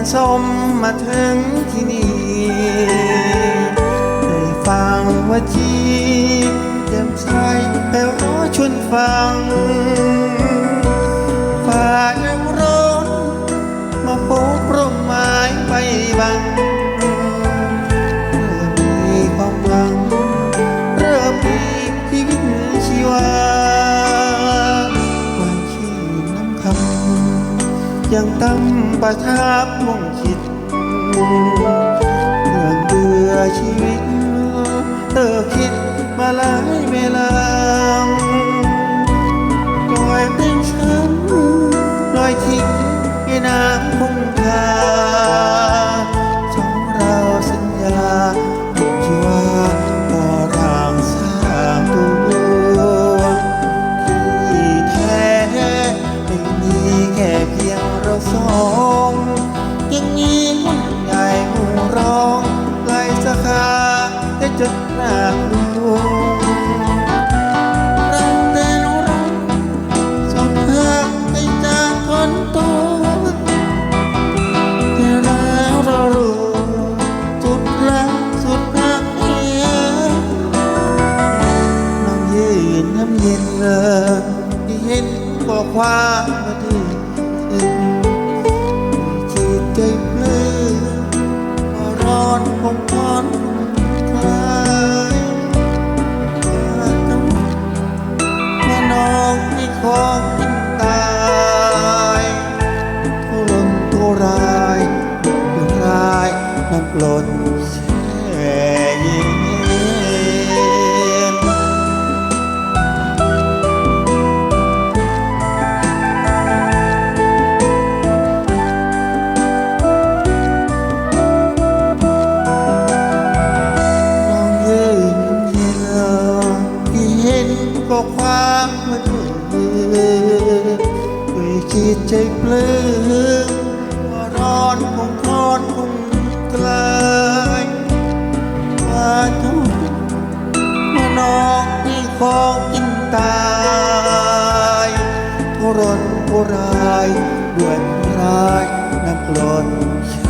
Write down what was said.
สารสมมาถึงที่นี่ได้ฟังว่าจีเต็มใจไปรอชวนฟังฝ่าย ยังตั้มประทับมองคิดเรื่องเบื่อชีวิต จนหน้าดูรักแต่นูรักสองทางให้จากคนตัวแต่แล้วเรารู้สุดรักสุดรักเอียน้องยืนน้ำเย็นเลยที่เห็นบอกความมาดีจิตใจเพลินก็ร้อนคง ก็ความมาด้วยด้วยจิตใจเปลื้มว่าร้อนคงทอดคงไกลายว่าเจ้ามานองที่ของกินตายทุรนทุรายด้วยร้ายน้ำกลนช่